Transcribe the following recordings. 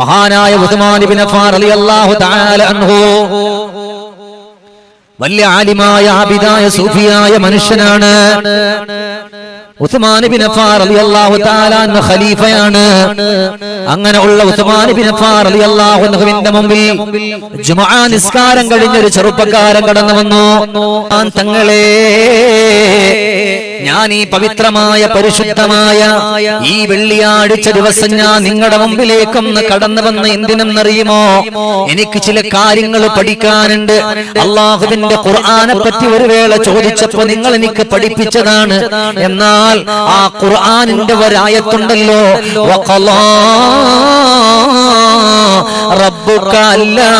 മഹാനായ ഉസ്മാൻ അല്ലാഹു തആല അൻഹു. വലിയ ആലിമായ ആബിദായ സൂഫിയായ മനുഷ്യനാണ്. ഉസ്മാൻ ബിൻ അലി റളിയല്ലാഹു തആല അൻഹു ഖലീഫയാണ്. അങ്ങനെ ഉള്ള ഉസ്മാൻ ബിൻ അലി റളിയല്ലാഹു അൻഹുവിന്റെ മുമ്പിൽ ജുമുഅ നിസ്കാരം കഴിഞ്ഞ ഒരു ചെറുപ്പക്കാരൻ കടന്നു വന്നു. താൻ തങ്ങളെ ഞാൻ ഈ പവിത്രമായ പരിശുദ്ധമായ ഈ വെള്ളിയാഴ്ച ദിവസം ഞാൻ നിങ്ങളുടെ മുമ്പിലേക്കൊന്ന് കടന്നു വന്ന് എന്തിനെന്നറിയുമോ എനിക്ക് ചില കാര്യങ്ങൾ പഠിക്കാനുണ്ട്. അള്ളാഹുവിന്റെ ഖുർആാനെ പറ്റി ഒരു വേള ചോദിച്ചപ്പോ നിങ്ങൾ എനിക്ക് പഠിപ്പിച്ചതാണ്. എന്നാൽ ആ ഖുർആാനിന്റെ ഒരായത്തുണ്ടല്ലോ വഖലാ റബ്ബുക അല്ലാ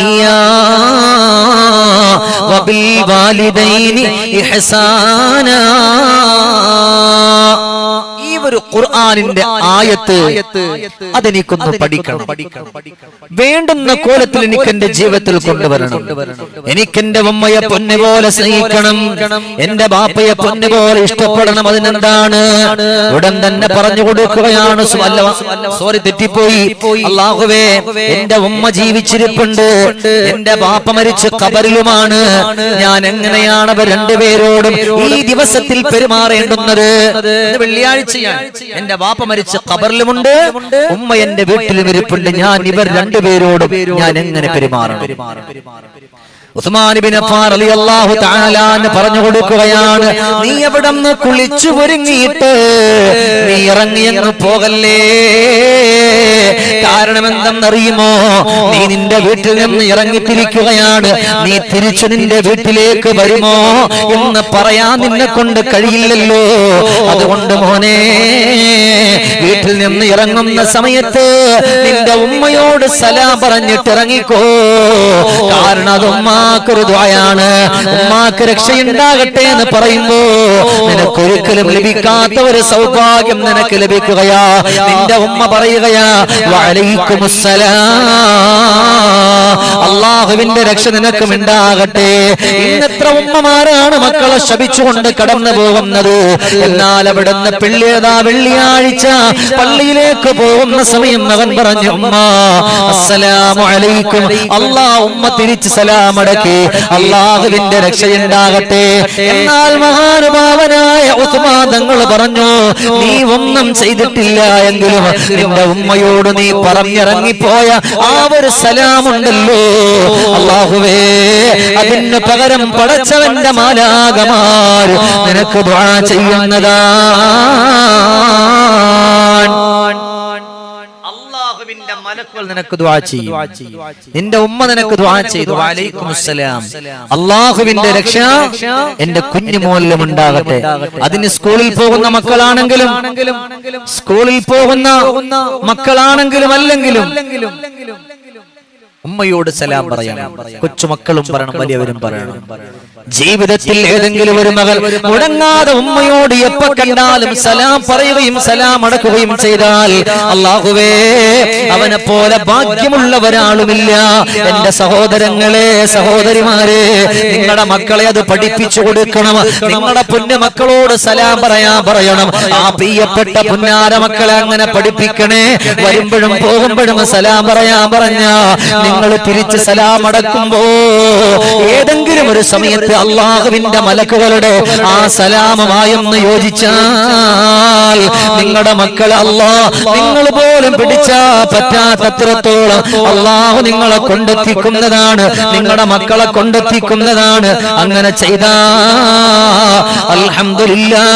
ഇല്ലാ وبل والدين إحسانا ഒരു ഖുർആാനിന്റെ ആയത്ത് അതെനിക്കൊന്ന് പഠിക്കണം. വേണ്ടുന്ന കോലത്തിൽ എനിക്ക് എന്റെ ജീവിതത്തിൽ കൊണ്ടുവരണം. എനിക്കെന്റെ ഉമ്മയെ പൊന്നു പോലെ സ്നേഹിക്കണം. എന്റെ ബാപ്പയെ പൊന്നു പോലെ ഇഷ്ടപ്പെടണം. അതിനെന്താണ്? ഉടൻ തന്നെ പറഞ്ഞു കൊടുക്കുകയാണ് സോറി തെറ്റിപ്പോയി. അള്ളാഹുവേ എന്റെ ഉമ്മ ജീവിച്ചിരിപ്പുണ്ട്. എന്റെ ബാപ്പ മരിച്ച് കബറിലുമാണ് ഞാൻ എങ്ങനെയാണ് അവർ രണ്ടുപേരോടും ഈ ദിവസത്തിൽ പെരുമാറേണ്ടുന്നത്? വെള്ളിയാഴ്ചയാണ്. എന്റെ വാപ്പ മരിച്ച് കബറിലുമുണ്ട് ഉമ്മ എന്റെ വീട്ടിലും ഇരിപ്പുണ്ട്. ഞാൻ ഇവർ രണ്ടുപേരോടും ഞാൻ എങ്ങനെ പെരുമാറണം? പറഞ്ഞു കൊടുക്കുകയാണ് നീ എവിടെ കുളിച്ചു ഒരുങ്ങിയിട്ട് നീ ഇറങ്ങിയെന്ന് പോകല്ലേ? കാരണം എന്തെന്നറിയുമോ നീ നിന്റെ വീട്ടിൽ നിന്ന് ഇറങ്ങിത്തിരിക്കുകയാണ്. നീ തിരിച്ചു നിന്റെ വീട്ടിലേക്ക് വരുമോ എന്ന് പറയാൻ നിന്നെ കൊണ്ട് കഴിയില്ലല്ലോ. അതുകൊണ്ട് മോനെ വീട്ടിൽ നിന്ന് ഇറങ്ങുന്ന സമയത്ത് നിന്റെ ഉമ്മയോട് സലാം പറഞ്ഞിട്ട് ഇറങ്ങിക്കോ കാരണം അത് ഉമ്മാക്കൊരു ദ്വായാണ് ഉമ്മാക്ക് രക്ഷയുണ്ടാകട്ടെ എന്ന് പറയുമ്പോ നിനക്കൊരിക്കലും ലഭിക്കാത്ത ഒരു സൗഭാഗ്യം നിനക്ക് ലഭിക്കുകയാ. നിന്റെ ഉമ്മ പറയുകയാ അള്ളാഹുവിന്റെ രക്ഷ നിനക്കും ഉണ്ടാകട്ടെ ഇന്നത്ര ഉമ്മമാരാണ് മക്കളെ ശപിച്ചുകൊണ്ട് കടന്നു പോകുന്നത്. എന്നാൽ അവിടുന്ന് പിള്ളേതാ വെള്ളിയാഴ്ച? പള്ളിയിലേക്ക് പോകുന്ന സമയം അവൻ പറഞ്ഞു ഉമ്മ അസ്സലാമു അലൈക്കും. അല്ലാ ഉമ്മ തിരിച്ച് സലാമടക്കി. അള്ളാഹുവിന്റെ രക്ഷയുണ്ടാകട്ടെ. എന്നാൽ മഹാനുഭാവനായ ഉസ്മാൻ തങ്ങൾ പറഞ്ഞു നീ ഒന്നും ചെയ്തിട്ടില്ല എങ്കിലും നിന്റെ ഉമ്മയോട് നീ പറഞ്ഞിറങ്ങിപ്പോയ ആ ഒരു സലാമുണ്ടല്ലോ. അള്ളാഹുവേ അതിന് പകരം പടച്ചവന്റെ മാലാകമാർ നിനക്ക് ദുആ ചെയ്യുന്നതാണ് അള്ളാഹുവിന്റെ മലക്കുകൾ നിനക്ക് ദുആ ചെയ്യും. നിന്റെ ഉമ്മ നിനക്ക് ദുആ ചെയ്തു. വലൈക്കും അസ്സലാം അള്ളാഹുവിന്റെ രക്ഷ എന്റെ കുഞ്ഞു കുഞ്ഞുമോലിലും ഉണ്ടാകട്ടെ. അതിന് സ്കൂളിൽ പോകുന്ന മക്കളാണെങ്കിലും സ്കൂളിൽ പോകുന്ന മക്കളാണെങ്കിലും അല്ലെങ്കിലും ഉമ്മയോട് സലാം പറയണം. കൊച്ചുമക്കളും പറയണം വലിയവരും പറയണം. ജീവിതത്തിൽ ഏതെങ്കിലും ഒരു മകൾ മുടങ്ങാതെ ഉമ്മയോട് എപ്പോ കണ്ടാലും സലാം പറയുകയും സലാം അടക്കുകയും ചെയ്താൽ അള്ളാഹുവേ അവനെ പോലെ ഭാഗ്യമുള്ള ഒരാളുമില്ല എന്റെ സഹോദരങ്ങളെ സഹോദരിമാരെ നിങ്ങളുടെ മക്കളെ അത് പഠിപ്പിച്ചു കൊടുക്കണം നിങ്ങളുടെ പുണ്യ മക്കളോട് സലാം പറയാ പറയണം. ആ പ്രിയപ്പെട്ട പുന്നാര മക്കളെ അങ്ങനെ പഠിപ്പിക്കണേ. വരുമ്പോഴും പോകുമ്പോഴും സലാം പറയാ പറഞ്ഞ നിങ്ങൾ തിരിച്ച് സലാമടക്കുമ്പോ ഏതെങ്കിലും ഒരു സമയത്ത് അള്ളാഹുവിന്റെ മലക്കുകളുടെ ആ സലാമമായെന്ന് യോജിച്ചാൽ നിങ്ങളുടെ മക്കൾ അള്ളാഹ് നിങ്ങൾ പോലും പിടിച്ചാ പറ്റാത്തത്രത്തോളം അള്ളാഹു നിങ്ങളെ കൊണ്ടെത്തിക്കുന്നതാണ് നിങ്ങളുടെ മക്കളെ കൊണ്ടെത്തിക്കുന്നതാണ്. അങ്ങനെ ചെയ്താ അൽഹംദുലില്ലാ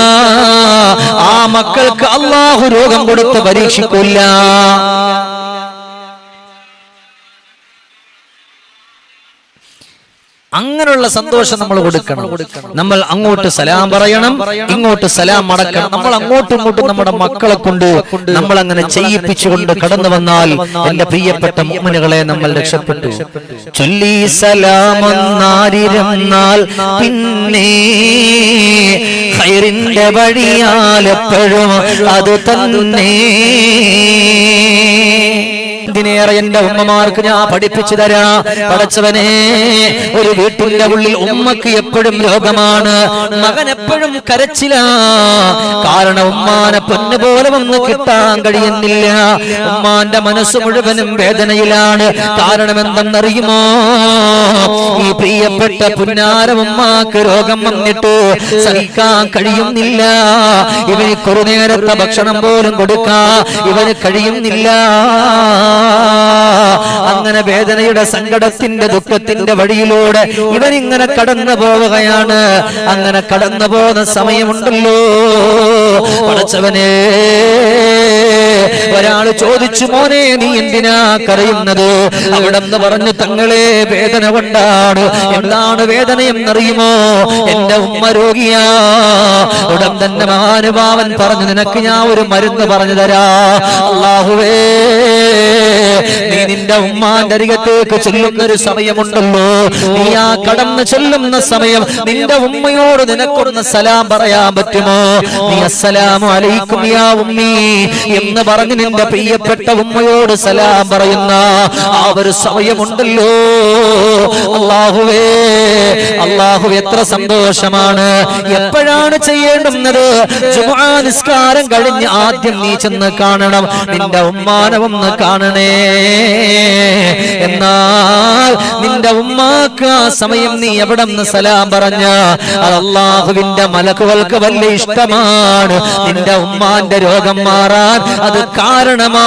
ആ മക്കൾക്ക് അള്ളാഹു രോഗം കൊടുത്ത് പരീക്ഷിക്കില്ല. അങ്ങനെയുള്ള സന്തോഷം നമ്മൾ കൊടുക്കണം. നമ്മൾ അങ്ങോട്ട് സലാം പറയണം ഇങ്ങോട്ട് സലാം മടക്കണം. നമ്മൾ അങ്ങോട്ടും ഇങ്ങോട്ടും നമ്മുടെ മക്കളെ കൊണ്ട് നമ്മൾ അങ്ങനെ ചെയ്യിപ്പിച്ചുകൊണ്ട് കടന്നു വന്നാൽ എന്റെ പ്രിയപ്പെട്ട മുമ്മനുകളെ നമ്മൾ രക്ഷപ്പെട്ടു. ചൊല്ലി സലാമെന്നാരിരുന്നാൽ പിന്നെ വഴിയാൽ അത് തന്നെ. എന്തിനേറെ എന്റെ ഉമ്മമാർക്ക് ഞാൻ പഠിപ്പിച്ചു തരാ. പഠിച്ചവനെ ഒരു വീട്ടിന്റെ ഉള്ളിൽ ഉമ്മക്ക് എപ്പോഴും രോഗമാണ്. മകൻ എപ്പോഴും കരച്ചില. കാരണം ഉമ്മാനെ പൊന്നു പോലെ വന്ന് കിട്ടാൻ കഴിയുന്നില്ല. ഉമ്മാന്റെ മനസ്സ് മുഴുവനും വേദനയിലാണ്. കാരണം എന്തെന്നറിയുമോ? ഈ പ്രിയപ്പെട്ട പുന്നാരം ഉമ്മാക്ക് രോഗം വന്നിട്ട് സഹിക്കാൻ കഴിയുന്നില്ല. ഇവന് കുറു നേരത്തെ ഭക്ഷണം പോലും കൊടുക്കാ. ഇവന് കഴിയുന്നില്ല. അങ്ങനെ വേദനയുടെ സങ്കടത്തിന്റെ ദുഃഖത്തിന്റെ വഴിയിലൂടെ ഇവരിങ്ങനെ കടന്നു പോവുകയാണ്. അങ്ങനെ കടന്നു പോകുന്ന സമയമുണ്ടല്ലോ. പടച്ചവനെ ഒരാൾ ചോദിച്ചു മോനെ നീ എന്തിനാ കരയുന്നത്? അവിടെ നിന്ന് പറഞ്ഞു തങ്ങളെ വേദന കൊണ്ടാണ്. എന്താണ് വേദന എന്നറിയുമോ? എന്റെ ഉമ്മ രോഗിയാ. ഉടൻ തന്നെ മഹാനുഭാവൻ പറഞ്ഞു നിനക്ക് ഞാൻ ഒരു മരുന്ന് പറഞ്ഞു തരാ. അള്ളാഹുവേ നീ നിന്റെ ഉമ്മാന്റെ അരികത്തേക്ക് ചെല്ലുന്ന ഒരു സമയമുണ്ടല്ലോ. നീ ആ കടന്ന് ചെല്ലുന്ന സമയം നിന്റെ ഉമ്മയോട് നിനക്കൊന്ന് സലാം പറയാൻ പറ്റുമോ? നീ അസ്സലാമു അലൈക്കും യാ ഉമ്മി. എന്ന് പറഞ്ഞ് നിന്റെ പ്രിയപ്പെട്ട ഉമ്മയോട് സലാം പറയുന്ന ആ ഒരു സമയമുണ്ടല്ലോ. അള്ളാഹുവേ അള്ളാഹു എത്ര സന്തോഷമാണ്. എപ്പോഴാണ് ചെയ്യേണ്ടുന്നത്? നിസ്കാരം കഴിഞ്ഞ് ആദ്യം നീ ചെന്ന് കാണണം. നിന്റെ ഉമ്മാനെ ഒന്ന് കാണണേ. എന്നാൽ നിന്റെ ഉമ്മാക്ക് ആ സമയം നീ എവിടെ നിന്ന് സലാം പറഞ്ഞ? അള്ളാഹുവിന്റെ മലക്കുകൾക്ക് വലിയ ഇഷ്ടമാണ്. നിന്റെ ഉമ്മാന്റെ രോഗം മാറാൻ അത് കാരണമാണ്.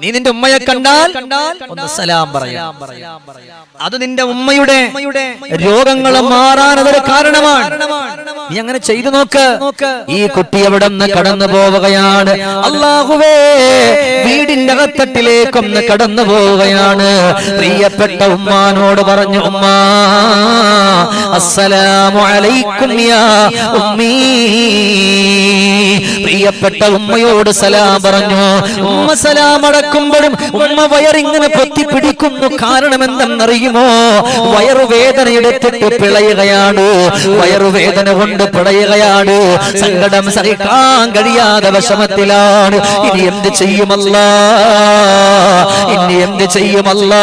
നീ നിന്റെ ഉമ്മയെ കണ്ടാൽ ഒന്ന് സലാം പറയാം. അത് നിന്റെ ഉമ്മയുടെ രോഗങ്ങൾ മാറാൻ അതൊരു കാരണമാണ്. നീ അങ്ങനെ ചെയ്തു നോക്ക്. ഈ കുട്ടി എവിടെ നിന്ന് കടന്നു പോവുകയാണ്. അള്ളാഹുവേ വീടിന്റെ അകത്തട്ടിലേക്കൊന്ന് കടന്നു പോവുകയാണ്. പ്രിയപ്പെട്ട ഉമ്മാനോട് പറഞ്ഞു ഉമ്മ അസ്സലാമു അലൈക്കും യാ ഉമ്മീ. പ്രിയപ്പെട്ട ഉമ്മയോട് സലാം പറഞ്ഞു ഉമ്മ സലാം അടക്കുമ്പോഴും ഉമ്മ വയറിങ്ങനെ പൊത്തിപ്പിടിക്കുന്നു കാരണം എന്തെന്നറിയുമോ വയറുവേദന എടുത്തിട്ട് പിളയുകയാണ്. വയറുവേദന കൊണ്ട് പിളയുകയാണ്. സങ്കടം സഹിക്കാൻ കഴിയാതെ വിഷമത്തിലാണ്. ഇനി എന്ത് ചെയ്യുമല്ല? ഇനി എന്ത് ചെയ്യുമല്ല?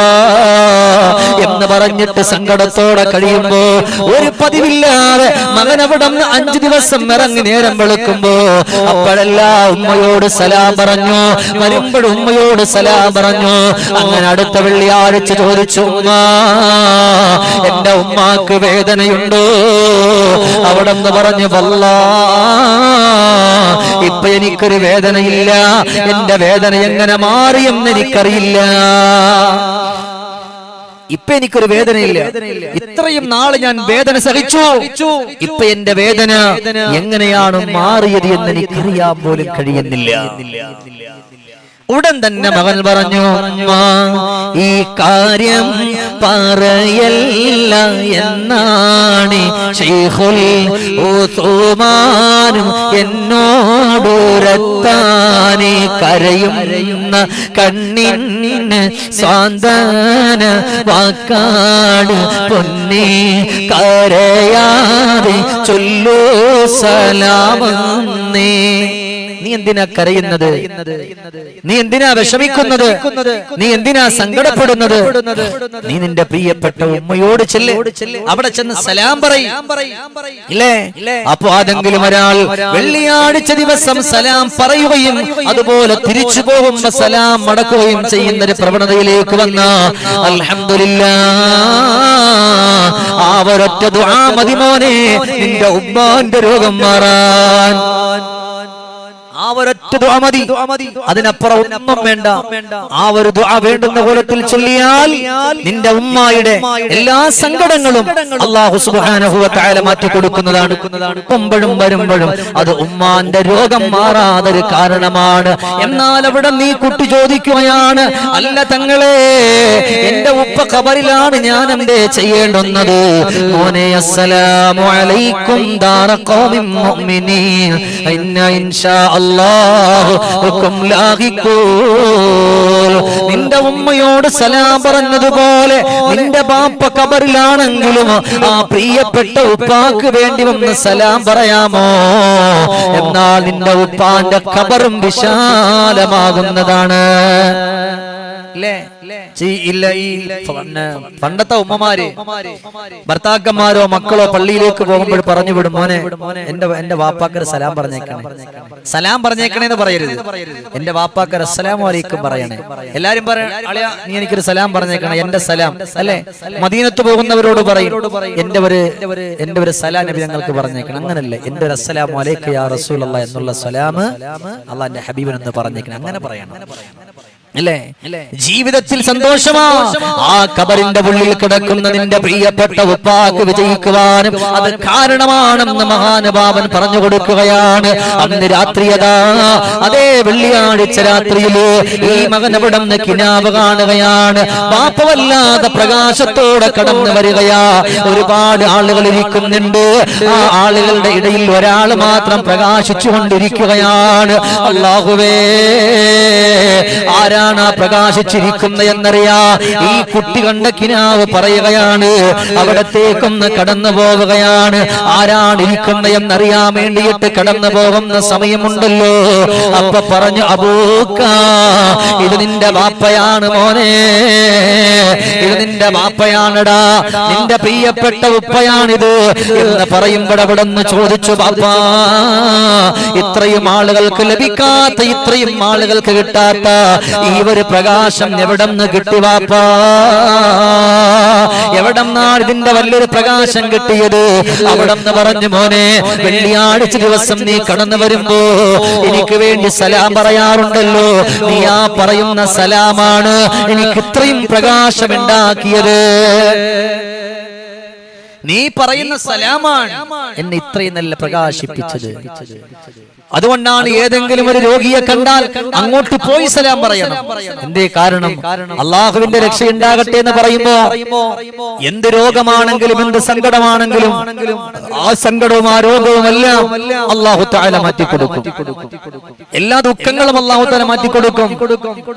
പറഞ്ഞിട്ട് സങ്കടത്തോടെ കഴിയുമ്പോ ഒരു പതിവില്ലാതെ മകൻ അവിടെ അഞ്ചു ദിവസം ഇറങ്ങി നേരം വെളുക്കുമ്പോ അപ്പോഴെല്ലാ ഉമ്മയോട് സലാം പറഞ്ഞു. വരുമ്പോഴും ഉമ്മയോട് സലാം പറഞ്ഞു. അങ്ങനെ അടുത്ത വെള്ളിയാഴ്ച ചോദിച്ചു ഉമ്മ എന്റെ ഉമ്മാക്ക് വേദനയുണ്ടോ? അവിടെ നിന്ന് പറഞ്ഞു വല്ല ഇപ്പൊ എനിക്കൊരു വേദനയില്ല. എന്റെ വേദന എങ്ങനെ മാറിയെന്ന് എനിക്കറിയില്ല. ഇപ്പൊ എനിക്കൊരു വേദനയില്ല. ഇത്രയും നാൾ ഞാൻ വേദന സഹിച്ചു. ഇപ്പൊ എന്റെ വേദന എങ്ങനെയാണ് മാറിയത് എന്ന് എനിക്കറിയാൻ പോലും കഴിയുന്നില്ല. ഉടൻ തന്നെ മകൻ പറഞ്ഞു "അമ്മ, ഈ കാര്യം പറയല്ല എന്നാണ് ഷെയ്ഖുൽ ഉസ്മാനും കരയും കണ്ണിന് സ്വാന്തന വാക്കാട് പൊന്നെ കരയാതെ ചൊല്ലോ സലാമന്നേ. നീ എന്തിനാ കരയുന്നത്? നീ എന്തിനാ വിഷമിക്കുന്നത്? നീ എന്തിനാ സങ്കടപ്പെടുന്നത്? നീ നിന്റെ പ്രിയപ്പെട്ട ഉമ്മയോട് ചെല്ല്. അവിടെ ചെന്ന് സലാം പറയും. അപ്പൊ ആരെങ്കിലും ഒരാൾ വെള്ളിയാഴ്ച ദിവസം സലാം പറയുകയും അതുപോലെ തിരിച്ചു പോകുമ്പോ സലാം മടക്കുകയും ചെയ്യുന്ന ഒരു പ്രവണതയിലേക്ക് വന്ന. അലഹമില്ല ആ ഒരൊറ്റ ദുആ മതി മോനെ. നിന്റെ ഉമ്മാന്റെ രോഗം മാറാൻ. ആ ഒരൊറ്റ ദുആ മതി. അതിനപ്പുറം ഒന്നും വേണ്ട. ആ ഒരു ദുആ വേണ്ടുന്ന കോലത്തിൽ ചൊല്ലിയാൽ നിന്റെ ഉമ്മായുടെ എല്ലാ സങ്കടങ്ങളും അള്ളാഹു സുബ്ഹാനഹു വ തആല മാറ്റി കൊടുക്കുന്നതാണ്. കൊമ്പഴും വരുമ്പോഴും അത് ഉമ്മാന്റെ രോഗം മാറാതൊരു കാരണമാണ്. എന്നാൽ അവിടെ നീ കുട്ടി ചോദിക്കുകയാണ് അല്ല തങ്ങളെ എന്റെ ഉപ്പ ഖബറിലാണ് ഞാൻ എന്തേ ചെയ്യേണ്ടുന്നത്? മോനെ അസ്സലാമു അലൈക്കും ദാറ മുഅ്മിനീൻ. ഇന്ന ഇൻഷാ അല്ലാഹു ബിക്കും ലാഹിക്കൂ. നിന്റെ ഉമ്മയോട് സലാം പറഞ്ഞതുപോലെ നിന്റെ ബാപ്പ കബറിലാണെങ്കിലും ആ പ്രിയപ്പെട്ട ഉപ്പാക്ക് വേണ്ടി ഒന്ന് സലാം പറയാമോ? എന്നാൽ നിന്റെ ഉപ്പാന്റെ കബറും വിശാലമാകുന്നതാണ്. പണ്ടത്തെ ഉമ്മമാര് ഭർത്താക്കന്മാരോ മക്കളോ പള്ളിയിലേക്ക് പോകുമ്പോൾ പറഞ്ഞു വിടും മോനെ എന്റെ എന്റെ വാപ്പാക്കർ സലാം പറഞ്ഞേക്കണേ. സലാം പറഞ്ഞേക്കണേന്ന് പറയരുത്. എന്റെ വാപ്പാക്കർ അസ്സലാം വലൈക്കും പറയണേ. എല്ലാരും പറയാ നീ എനിക്കൊരു സലാം പറഞ്ഞേക്കണേ എന്റെ സലാം അല്ലെ? മദീനത്ത് പോകുന്നവരോട് പറയും എന്റെ ഒരു എന്റെ ഒരു സലാം നബി ഞങ്ങൾക്ക് പറഞ്ഞേക്കണം. അങ്ങനല്ലേ? എന്റെ ഒരു അസ്സലാം വലൈക്ക് യാ റസൂൽ എന്നുള്ള സലാം അള്ളാന്റെ എന്ന് പറഞ്ഞേക്കണം. അങ്ങനെ പറയണം. അല്ലേ? ജീവിതത്തിൽ സന്തോഷമാ. ആ കബറിന്റെ ഉള്ളിൽ കിടക്കുന്ന നിന്റെ പ്രിയപ്പെട്ട ഉപ്പാക്ക് വിജയിക്കുവാനും അത് കാരണമാണെന്ന് മഹാനുഭാവൻ പറഞ്ഞു കൊടുക്കുകയാണ്. അന്ന് രാത്രിയതാ അതേ. വെള്ളിയാഴ്ച രാത്രിയിൽ ഈ മകൻ അവിടെ നിന്ന് കിനാവ് കാണുകയാണ്. പാപ്പവല്ലാതെ പ്രകാശത്തോടെ കടന്നു വരികയാ. ഒരുപാട് ആളുകൾ ഇരിക്കുന്നുണ്ട് ആ ആളുകളുടെ ഇടയിൽ ഒരാൾ മാത്രം പ്രകാശിച്ചു കൊണ്ടിരിക്കുകയാണ് അള്ളാഹുവേ ആരാണ് പ്രകാശിച്ചിരിക്കുന്നത് എന്നറിയാ? ഈ കുട്ടി കണ്ട കിനാവ് പറയുകയാണ് അവിടത്തേക്കൊന്ന് കടന്നു പോവുകയാണ്. ആരാണ് ഇരിക്കുന്നത് എന്നറിയാൻ വേണ്ടിയിട്ട് കടന്നു പോകുന്ന സമയമുണ്ടല്ലോ. അപ്പൊ പറഞ്ഞു അബൂക്ക ഇത് നിന്റെ വാപ്പയാണ് മോനെ. ഇത് നിന്റെ വാപ്പയാണടാ. നിന്റെ പ്രിയപ്പെട്ട ഉപ്പയാണിത് എന്ന് പറയുമ്പോൾ അവിടെ ചോദിച്ചു ബാപ്പാ ഇത്രയും ആളുകൾക്ക് ലഭിക്കാത്ത ഇത്രയും ആളുകൾക്ക് കിട്ടാത്ത ഈ ഒരു പ്രകാശം എവിടെ നിന്ന് കിട്ടി വാപ്പാ? എവിടെ നിന്നാണ് ഇതിന്റെ വലിയൊരു പ്രകാശം കിട്ടിയത്? അവിടെ നിന്ന് പറഞ്ഞു മോനെ വെള്ളിയാഴ്ച ദിവസം നീ കടന്നു വരുമ്പോ എനിക്ക് വേണ്ടി സലാം പറയാറുണ്ടല്ലോ. നീ ആ പറയുന്ന സലാമാണ് എനിക്ക് ഇത്രയും പ്രകാശം ഉണ്ടാക്കിയത് നീ പറയുന്ന സലാമാണ് എന്നെ ഇത്രയും നല്ല പ്രകാശിപ്പിച്ചത്. അതുകൊണ്ടാണ് ഏതെങ്കിലും ഒരു രോഗിയെ കണ്ടാൽ അങ്ങോട്ട് പോയി സലാം പറയണം. എന്തേ കാരണം? അള്ളാഹുവിന്റെ രക്ഷ ഉണ്ടാകട്ടെ എന്ന് പറയുമ്പോ എന്ത് രോഗമാണെങ്കിലും എന്ത് സങ്കടമാണെങ്കിലും ആ സങ്കടവും ആ രോഗവും എല്ലാം അള്ളാഹു താല മാറ്റിക്കൊടുക്കും എല്ലാ ദുഃഖങ്ങളും അള്ളാഹു താല മാറ്റിക്കൊടുക്കും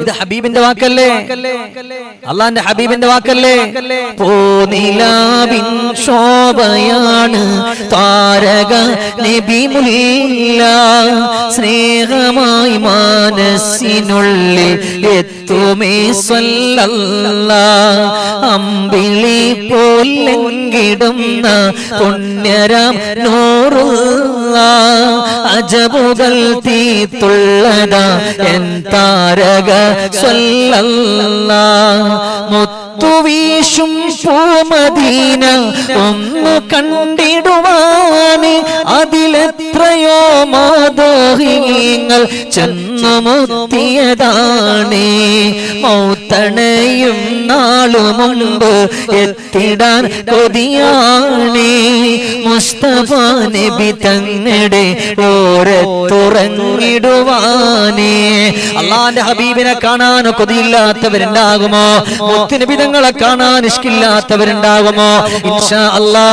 ഇത് ഹബീബിന്റെ വാക്കല്ലേ? അള്ളാന്റെ ഹബീബിന്റെ വാക്കല്ലേ? പോനിലാവിൻ ശോഭയാണ് താരക നബിമുല്ല സ്നേഹമായി മാനസിനുള്ളിൽ എത്തുമേ സ്വല്ലല്ല. അമ്പിളി പോലെങ്കിടുന്ന പുണ്യരാം നൂറുള്ള അജബുകൾ തീത്തുള്ളതാ. എൻ താരക സ്വല്ലല്ല. മുത്തുവീശും പൂമദീന ഒന്ന് കണ്ടിടുവാന് അതിലെത്രയോ മാതോഹിങ്ങൾ ചെന്നു മുത്തിയതാണ്. മൗത്തണയും നാളു മുമ്പ് എത്തിടാൻ കൊതിയാണ്. മുസ്തഫാനെ നബി തങ്ങളുടെ ഓരത്തുറങ്ങിടുവാനേ അള്ളാന്റെ ഹബീബിനെ കാണാൻ കൊതിയില്ലാത്തവരുണ്ടാകുമോ? മുത്തുനിബിതങ്ങളെ കാണാൻ ഇഷ്കില്ലാത്തവരുണ്ടാകുമോ? ഇൻഷാ അല്ലാ.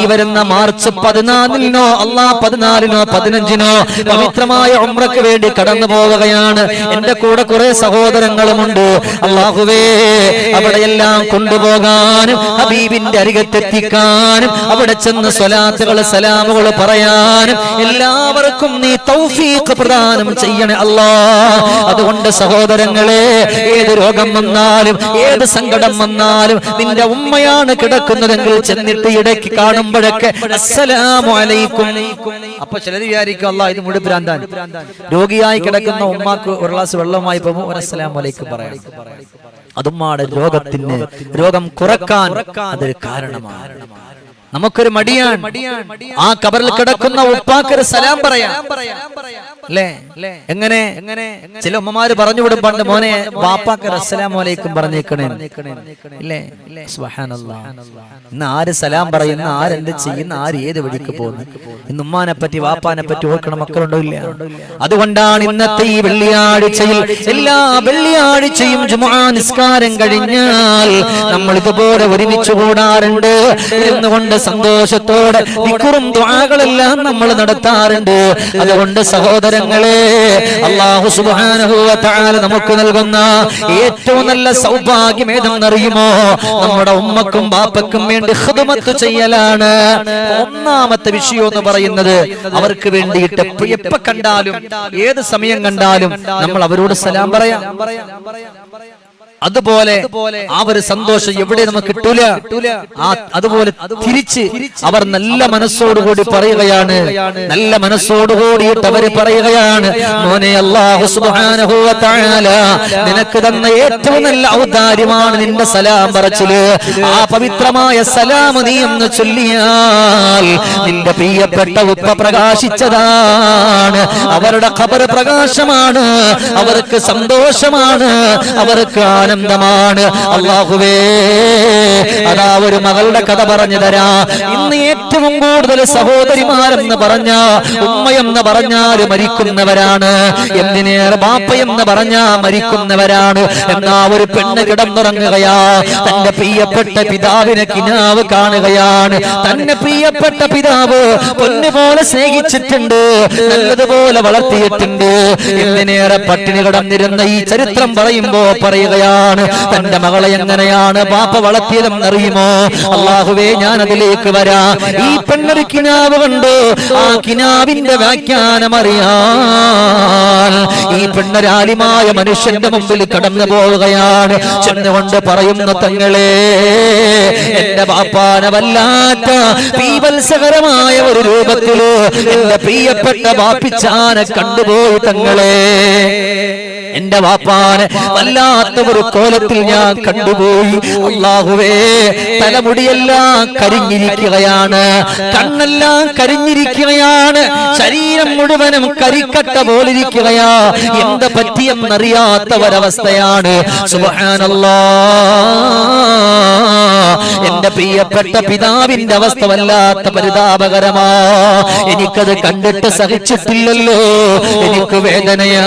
ഈ വരുന്ന മാർച്ച് പതിനാലിനോ അല്ലാ പതിനാലിനോ പതിനഞ്ചിനോ പവിത്രമായ ഉമ്രക്ക് വേണ്ടി കടന്നു പോവുകയാണ്. എന്റെ കൂടെ കുറെ സഹോദരങ്ങളുമുണ്ട്. അള്ളാഹുവേ അവിടെയെല്ലാം കൊണ്ടുപോകാനും ഹബീബിന്റെ അരികത്തെത്തിക്കാനും അവിടെ ചെന്ന് സ്വലാത്തുകൾ സലാമുകൾ പറയാനും എല്ലാവർക്കും നീ തൗഫീഖ് പ്രദാനം ചെയ്യണേ അല്ലാ. അതുകൊണ്ട് സഹോദരങ്ങളെ ഏത് രോഗം വന്നാലും ഏത് സങ്കടം വന്നാലും നിന്റെ ഉമ്മയാണ് കിടക്കുന്നതെങ്കിൽ ചെന്നിട്ട് ഇടയ്ക്ക് കാണുമ്പോഴൊക്കെ അപ്പൊ ചിലർ വിചാരിക്കും അല്ലാ ഇത് മുടി ഭ്രാന്താൻ രോഗിയായി കിടക്കുന്ന ഉമ്മാക്ക് ഒരു ഗ്ലാസ് വെള്ളമായി പോകുമ്പോൾ അസ്സലാം വലൈക്കും പറയാം. അതുമ്മാടെ രോഗത്തിന് രോഗം കുറയ്ക്കാൻ അതൊരു കാരണമാണ്. നമുക്കൊരു മടിയാണ് ആ കബറിൽ കിടക്കുന്ന ഉപ്പാക്കൊരു സലാം പറയാം. അല്ലേ? എങ്ങനെ? എങ്ങനെ? ചില ഉമ്മമാര് പറഞ്ഞു വിടും പണ്ട് മോനെ വാപ്പാക്ക് അസ്സലാം വലൈക്കും പറഞ്ഞേക്കണേ. ഇല്ലേ. ഇന്ന് ആര് സലാം പറയുന്ന ആരെന്ത് ചെയ്യുന്ന ആര് ഏത് വഴിക്ക് പോകുന്നു? ഇന്ന് ഉമ്മാനെ പറ്റി വാപ്പാനെ പറ്റി ഓർക്കണ മക്കളുണ്ടോ ഇല്ല? അതുകൊണ്ടാണ് ഇന്നത്തെ ഈ വെള്ളിയാഴ്ചയിൽ എല്ലാ വെള്ളിയാഴ്ചയും ജുമാ നിസ്കാരം കഴിഞ്ഞാൽ നമ്മൾ ഇതുപോലെ ഒരുമിച്ച് കൂടാറുണ്ട്. എന്നുകൊണ്ട് സന്തോഷത്തോടെ നിക്കുറും ദ്വാകളെല്ലാം നമ്മൾ നടത്താറുണ്ട്. അതുകൊണ്ട് സഹോദരങ്ങളെ അള്ളാഹു തആല നമുക്ക് നൽകുന്ന ഏറ്റവും നല്ല സൗഭാഗ്യം ഏതെന്നറിയുമോ നമ്മുടെ ഉമ്മക്കും ബാപ്പക്കും വേണ്ടി ഖിദ്മത്ത് ചെയ്യലാണ്. ഒന്നാമത്തെ വിഷയം എന്ന് പറയുന്നത് അവർക്ക് വേണ്ടിയിട്ട് എപ്പ കണ്ടാലും ഏത് സമയം കണ്ടാലും നമ്മൾ അവരോട് സലാം പറയാം. അതുപോലെ ആ ഒരു സന്തോഷം എവിടെ നമുക്ക് കിട്ടൂല. അതുപോലെ തിരിച്ച് അവർ നല്ല മനസ്സോടുകൂടി പറയുകയാണ്. നല്ല മനസ്സോടുകൂടിയിട്ട് അവർ പറയുകയാണ്. മോനെ വ നിനക്ക് തന്ന ഏറ്റവും നല്ല ഔദാര്യമാണ് നിന്റെ സലാം പറച്ചിൽ. ആ പവിത്രമായ സലാം നീ എന്ന് ചൊല്ലിയാൽ നിന്റെ പ്രിയപ്പെട്ട ഉപ്പ പ്രകാശിച്ചതാണ്. അവരുടെ ഖബർ പ്രകാശമാണ്. അവർക്ക് സന്തോഷമാണ്. അവർക്ക് ആനന്ദമാണ്. അള്ളാഹുവേ. അതാ ഒരു മകളുടെ കഥ പറഞ്ഞു തരാ. ഇന്ന് ഏറ്റവും കൂടുതൽ സഹോദരിമാരെന്ന് പറഞ്ഞ ഉമ്മയെന്ന് പറഞ്ഞാൽ മരിക്കുന്നവരാണ്. എന്തിനേറെ ബാപ്പയെന്ന് പറഞ്ഞാ മരിക്കുന്നവരാണ്. എന്നാ ഒരു പെണ്ണ് കിടന്നുറങ്ങുകയാ. തന്റെ പ്രിയപ്പെട്ട പിതാവിനെ കിനാവ് കാണുകയാണ്. തന്നെ പ്രിയപ്പെട്ട പിതാവ് പൊന്നുപോലെ സ്നേഹിച്ചിട്ടുണ്ട്. നല്ലതുപോലെ വളർത്തിയിട്ടുണ്ട്. എന്തിനേറെ പട്ടിണി കിടന്നിരുന്ന ഈ ചരിത്രം പറയുമ്പോ പറയുകയാണ്. തന്റെ മകളെ എങ്ങനെയാണ് പാപ്പ വളർത്തിയതെന്നറിയുമോ അള്ളാഹുവേ ഞാൻ അതിലേക്ക് വരാ. ഈ പെണ്ണൊരു കിനാവ് കണ്ടു? ആ കിനാവിന്റെ വ്യാഖ്യാനം അറിയാൻ. ഈ പെണ്ണരാലിമായ മനുഷ്യന്റെ മുമ്പിൽ കടന്നു പോവുകയാണ്. ചെന്നുകൊണ്ട് പറയുന്ന തങ്ങളെ എന്റെ ബാപ്പാന വല്ലാത്ത പീവത്സകരമായ ഒരു രൂപത്തിൽ എന്റെ പ്രിയപ്പെട്ട ബാപ്പിച്ചാനെ കണ്ടുപോയി തങ്ങളെ. എന്റെ വാപ്പാനെ വല്ലാത്ത ഒരു കോലത്തിൽ ഞാൻ കണ്ടുപോയി. അള്ളാഹുവേ തലമുടിയെല്ലാം കരിഞ്ഞിരിക്കുകയാണ്. കണ്ണെല്ലാം കരിഞ്ഞിരിക്കുകയാണ്. ശരീരം മുഴുവനും കരിക്കട്ട പോലിരിക്കുകയാ. എന്ത് പറ്റിയെന്നറിയാത്ത ഒരവസ്ഥയാണ് സുബാനല്ലാ എന്റെ പ്രിയപ്പെട്ട പിതാവിന്റെ അവസ്ഥ വല്ലാത്ത പരിതാപകരമാ. എനിക്കത് കണ്ടിട്ട് സഹിച്ചിട്ടില്ലല്ലോ. എനിക്ക് വേദനയാ.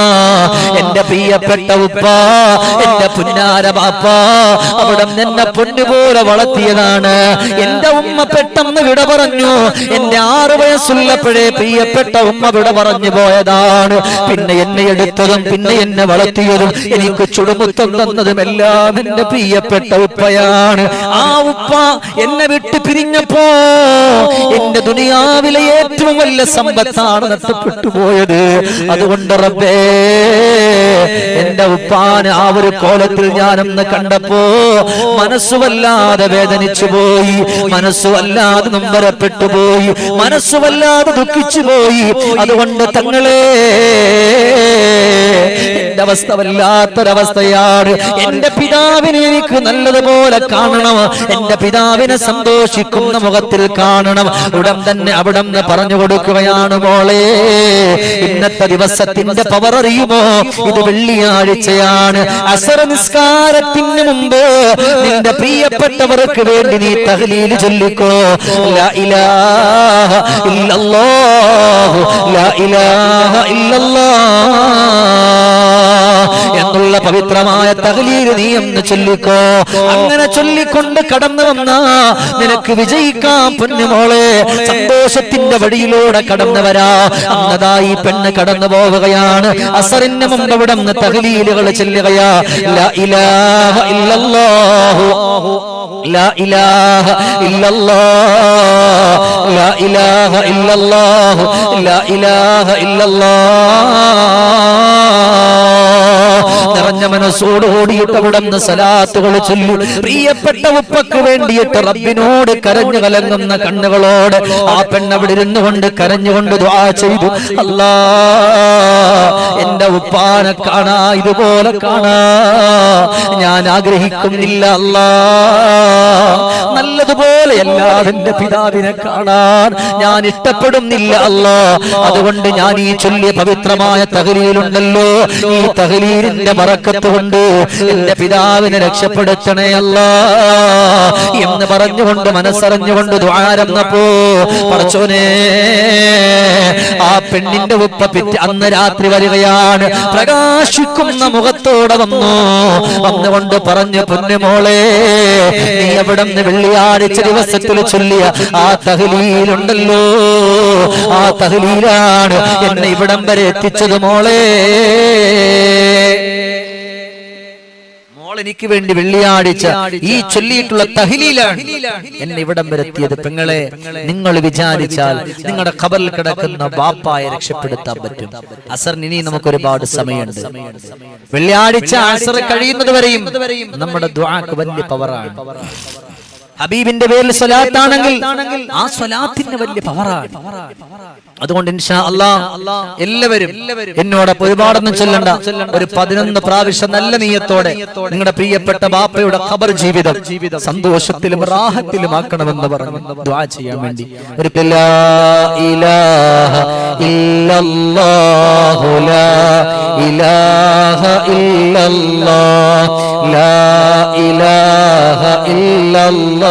എന്റെ പ്രിയപ്പെട്ട ഉപ്പ എന്റെ പുന്നാര ബാപ്പ അവിടെ എന്നെ പൊന്നുപോലെ വളർത്തിയതാണ്. എന്റെ ഉമ്മ പെട്ടെന്ന് വിട പറഞ്ഞു. എന്റെ ആറു വയസ്സുള്ളപ്പോഴേ പ്രിയപ്പെട്ട ഉമ്മ വിട പറഞ്ഞു പോയതാണ്. പിന്നെ എന്നെ എടുത്തതും പിന്നെ എന്നെ വളർത്തിയതും എനിക്ക് ചുടുമുത്തം തന്നതും എല്ലാം എന്റെ പ്രിയപ്പെട്ട ഉപ്പയാണ്. ആ ഉപ്പ എന്നെ വിട്ട് പിരിഞ്ഞപ്പോ എന്റെ ദുനിയാവിലെ ഏറ്റവും വലിയ സമ്പത്താണ് നഷ്ടപ്പെട്ടു പോയത്. അതുകൊണ്ട് റബ്ബേ എന്റെ ഉപ്പാന് ആ ഒരു കോലത്തിൽ ഞാനൊന്ന് കണ്ടപ്പോ മനസ്സുവല്ലാതെ വേദനിച്ചു പോയി. മനസ്സുവല്ലാതെ നൊമ്പരപ്പെട്ടു പോയി. മനസ്സുവല്ലാതെ ദുഃഖിച്ചു പോയി. അതുകൊണ്ട് തങ്ങളെ എന്റെ അവസ്ഥ വല്ലാത്തൊരവസ്ഥയാണ്. എന്റെ പിതാവിനെ എനിക്ക് നല്ലതുപോലെ കാണണം. എന്റെ പിതാവിനെ സന്തോഷിക്കുന്ന മുഖത്തിൽ കാണണം. ഉടൻ തന്നെ അവിടെ നിന്ന് പറഞ്ഞു കൊടുക്കുകയാണ് മോളെ. ഇന്നത്തെ ദിവസത്തിന്റെ പവർ അറിയുമോ? ഇത് വെള്ളിയാഴ്ചയാണ്. അസർ നിസ്കാരത്തിന് മുമ്പ് നിന്റെ പ്രിയപ്പെട്ടവർക്ക് വേണ്ടി നീ തഹലീൽ ചൊല്ലിക്കോ. ലാ ഇലാഹ ലാ ഇലാഹ ഇല്ലല്ലാഹ്. Allah എന്നുള്ള പവിത്രമായ തകലീര് നീ എന്ന് ചൊല്ലിക്കോ. അങ്ങനെ ചൊല്ലിക്കൊണ്ട് കടന്നു വന്ന നിനക്ക് വിജയിക്കാം പൊന്നുമോളെ സന്തോഷത്തിന്റെ വഴിയിലൂടെ കടന്നു വരാ. അന്നതായി പെണ്ണ് കടന്നു പോവുകയാണ്. അസറിന്റെ മുമ്പ് ഇവിടെ നിന്ന് തകലീലുകൾ ചെല്ലുകയാ ഇലാഹ ഇല്ലല്ലാഹു. ഇലാഹ ഇല്ലല്ലാഹ്. നിറഞ്ഞ മനസ്സോട് ഓടിയിട്ട് അവിടെ നിന്ന് സലാത്തുകൾ ചൊല്ലു. പ്രിയപ്പെട്ട ഉപ്പക്ക് വേണ്ടിയിട്ട് റബ്ബിനോട് കരഞ്ഞു കലങ്ങുന്ന കണ്ണുകളോട് ആ പെണ്ണ് അവിടെ ഇരുന്നുകൊണ്ട് കരഞ്ഞുകൊണ്ട് ചെയ്തു. അല്ലാ എന്റെ ഉപ്പാനെ കാണാ ഇതുപോലെ കാണാ. ഞാൻ ആഗ്രഹിക്കുന്നില്ല അല്ലാ. നല്ലതുപോലെ അല്ലാതെ പിതാവിനെ കാണാൻ ഞാൻ ഇഷ്ടപ്പെടുന്നില്ല അല്ലാ. അതുകൊണ്ട് ഞാൻ ഈ ചൊല്ലിയ പവിത്രമായ തകലീലുണ്ടല്ലോ ഈ തകലീലിന്റെ മറക്കത്ത് കൊണ്ട് എന്റെ പിതാവിനെ രക്ഷപ്പെടുത്തണേ അല്ല. എന്ന് പറഞ്ഞുകൊണ്ട് മനസ്സറിഞ്ഞുകൊണ്ട് ദ്വാരന്നപ്പോ പറച്ചോനെ ആ പെണ്ണിന്റെ ഉപ്പ പിറ്റ് അന്ന് രാത്രി വരികയാണ്. പ്രകാശിക്കുന്ന മുഖത്തോടെ വന്നു. വന്നുകൊണ്ട് പറഞ്ഞു പൊന്നുമോളെ നീ എവിടെ നിന്ന് വെള്ളിയാഴ്ച ദിവസത്തിൽ ചൊല്ലിയ ആ തഹലീലുണ്ടല്ലോ. ആ തഹലീലാണ് എന്നെ ഇവിടം വരെ എത്തിച്ചത് മോളെ. മോൾ എനിക്ക് വേണ്ടി വെള്ളിയാഴ്ച ഈ ചൊല്ലിയിട്ടുള്ള തഹലീലാണ്. എന്നെ ഇവിടം വരെത്തിയത് പെങ്ങളെ നിങ്ങൾ വിചാരിച്ചാൽ നിങ്ങളുടെ ഖബറിൽ കിടക്കുന്ന ബാപ്പായെ രക്ഷപ്പെടുത്താൻ പറ്റും. അസർ ഇനി നമുക്ക് ഒരുപാട് സമയമുണ്ട്. വെള്ളിയാഴ്ച അസർ കഴിയുന്നത് വരെയും നമ്മുടെ ദ്വാക്ക് വലിയ പവറാണ്. ഹബീബിന്റെ പേരിൽ സ്വലാത്താണെങ്കിൽ ആ സ്വലാത്തിന് വലിയ പവറാണ്. അതുകൊണ്ട് ഇൻഷാ അല്ലാ എല്ലാവരും എന്നോടൊപ്പം ഒരുപാടൊന്നും ചെല്ലണ്ട. ഒരു പതിനൊന്ന് പ്രാവശ്യം നല്ല നീയത്തോടെ നിങ്ങളുടെ പ്രിയപ്പെട്ട ബാപ്പയുടെ ഖബർ ജീവിതം സന്തോഷത്തിലും റാഹത്തിലും ആക്കണമെന്ന് പറഞ്ഞു ദ്വാ ചെയ്യാൻ വേണ്ടി. ഒരു ലാ ഇലാഹ ഇല്ലല്ലാഹു ലാ ഇലാഹ ഇല്ലല്ലാഹ് ലാ ഇലാഹ ഇല്ലല്ലാഹ്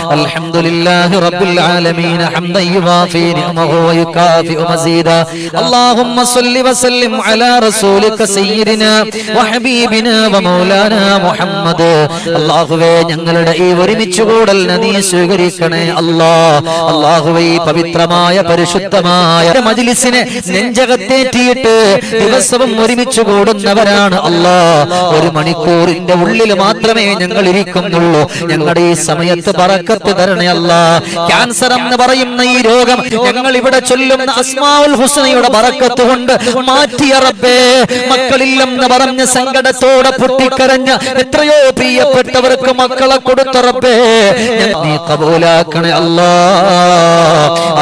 الحمد لله رب العالمين حمدا يوافي نعمه ويكافئ مزيدا اللهم صل وسلم على رسولك سيدنا وحبيبنا ومولانا محمد അള്ളാഹുവേ ഞങ്ങളുടെ ഈ ഒരുമിച്ച് കൂടലിനെ നീ സ്വീകരിക്കണേ അല്ലാ അള്ളാഹുവേ ഈ പവിത്രമായ പരിശുദ്ധമായ മജിലിസിനെ നെഞ്ചകത്തേറ്റിയിട്ട് ദിവസവും ഒരുമിച്ച് കൂടുന്നവരാണ് അല്ലാ ഒരു മണിക്കൂറിന്റെ ഉള്ളിൽ മാത്രമേ ഞങ്ങൾ ഇരിക്കുന്നുള്ളൂ ഞങ്ങളുടെ ഈ സമയത്ത് പറക്കത്ത് തരണേ അല്ല. ക്യാൻസർ എന്ന് പറയുന്ന ഈ രോഗം ഞങ്ങൾ ഇവിടെ ചൊല്ലുന്ന അസ്മാഉൽ ഹുസ്നയുടെ ബറക്കത്ത് കൊണ്ട് മാറ്റിയ റബ്ബേ മക്കളില്ലെന്ന് പറഞ്ഞ് സങ്കടത്തോടെ പൊട്ടിക്കരഞ്ഞ എത്രയോ പ്രിയപ്പെട്ടവർക്ക് മക്കളെ കൊടുത്ത റബ്ബേ നീ കബൂലാക്കണേ അല്ലാ.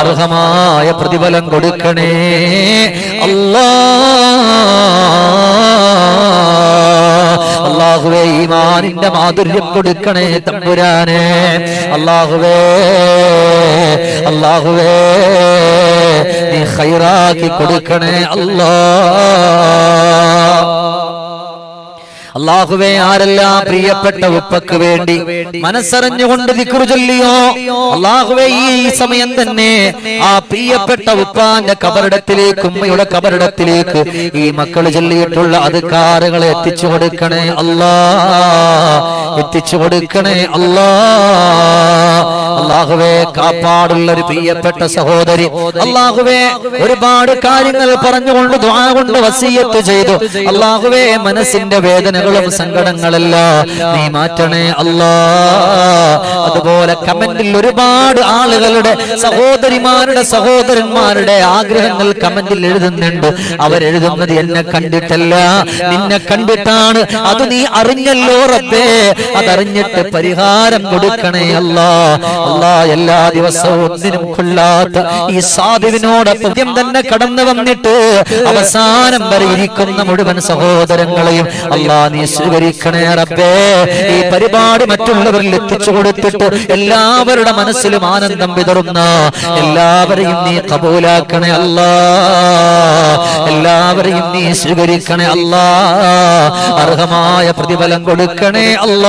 അർഹമായ പ്രതിഫലം കൊടുക്കണേ അല്ലാ. അള്ളാഹുവേ ഈമാനിന്റെ മാധുര്യം കൊടുക്കണേ തമ്പുരാനെ. അള്ളാഹുവേ അള്ളാഹുവേ നീ ഹൈറാക്കി കൊടുക്കണേ അല്ലാ. അള്ളാഹുവേ ആരെല്ലാം പ്രിയപ്പെട്ട ഉപ്പക്ക് വേണ്ടി മനസ്സറിഞ്ഞുകൊണ്ട് ചൊല്ലിയോ? അള്ളാഹുവേ ഈ സമയം തന്നെ ആ പ്രിയപ്പെട്ട ഉപ്പാന്റെ കബറിടത്തിലേക്ക് ഉമ്മയുടെ കബറിടത്തിലേക്ക് ഈ മക്കൾ ചൊല്ലിയിട്ടുള്ള അധികാരങ്ങളെ എത്തിച്ചു കൊടുക്കണേ അല്ലാ. എത്തിച്ചു കൊടുക്കണേ അല്ലാ. അള്ളാഹുവേ കാപ്പാടുള്ള ഒരു പ്രിയപ്പെട്ട സഹോദരി. അള്ളാഹുവേ ഒരുപാട് കാര്യങ്ങൾ പറഞ്ഞുകൊണ്ട് ദ്വാ കൊണ്ട് വസീയത്ത് ചെയ്തു. അള്ളാഹുവേ മനസ്സിന്റെ വേദനകളും സങ്കടങ്ങളെല്ലാം നീ മാറ്റണേ അല്ലാ. അതുപോലെ കമന്റിൽ ഒരുപാട് ആളുകളുടെ സഹോദരിമാരുടെ സഹോദരന്മാരുടെ ആഗ്രഹങ്ങൾ കമന്റിൽ എഴുതുന്നുണ്ട്. അവരെഴുതുന്നത് എന്നെ കണ്ടിട്ടല്ല. നിന്നെ കണ്ടിട്ടാണ്. അത് നീ അറിഞ്ഞല്ലോ റബ്ബേ. അതറിഞ്ഞിട്ട് പരിഹാരം കൊടുക്കണേ അല്ല. അല്ല എല്ലാ ദിവസവും ഒന്നിനും കൊള്ളാത്ത ഈ സാധുവിനോട് പുതിയം തന്നെ കടന്നു വന്നിട്ട് അവസാനം വരെ ഇരിക്കുന്ന മുഴുവൻ സഹോദരങ്ങളെയും അല്ലാ നീ സ്വീകരിക്കണേ റബ്ബേ. ഈ പരിപാടി മറ്റുള്ളവരിൽ എത്തിച്ചു കൊടുത്തിട്ട് എല്ലാവരുടെ മനസ്സിലും ആനന്ദം വിതറുന്ന എല്ലാവരെയും നീ കബൂലാക്കണേ അല്ല. എല്ലാവരെയും നീ സ്വീകരിക്കണേ അല്ല. അർഹമായ പ്രതിഫലം കൊടുക്കണേ അല്ലാ.